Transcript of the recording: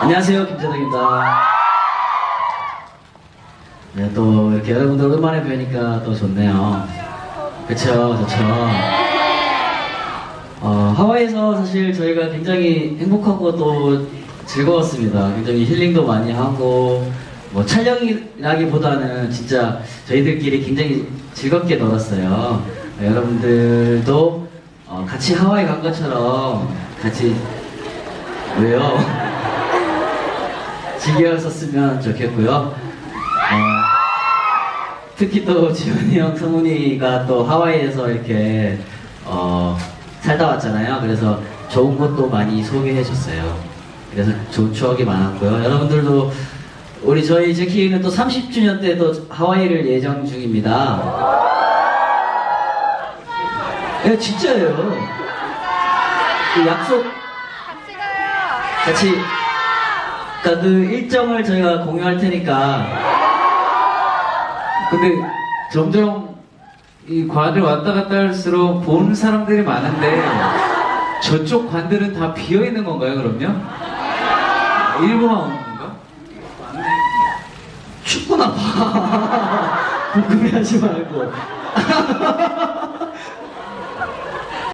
안녕하세요, 김재덕입니다. 네, 또 이렇게 여러분들 오랜만에 뵈니까 또 좋네요. 그쵸, 좋죠. 어, 하와이에서 사실 저희가 굉장히 행복하고 또 즐거웠습니다. 굉장히 힐링도 많이 하고, 뭐 촬영이라기보다는 진짜 저희들끼리 굉장히 즐겁게 놀았어요. 네, 여러분들도 어, 같이 하와이 간 것처럼 같이 왜요? 즐겼었으면 좋겠고요. 어, 특히 또 지훈이 형, 성훈이가 또 하와이에서 이렇게 어, 살다 왔잖아요. 그래서 좋은 것도 많이 소개해 줬어요. 그래서 좋은 추억이 많았고요. 여러분들도 우리 저희 제키는 또 30주년 때도 하와이를 예정 중입니다. 예, 진짜예요. 그 약속 같이 그러니까 그 일정을 저희가 공유할 테니까 근데 점점 이 관을 왔다 갔다 할수록 본 사람들이 많은데 저쪽 관들은 다 비어 있는 건가요, 그럼요? 일부만 오는 건가? 춥구나 봐. 궁금해하지 말고.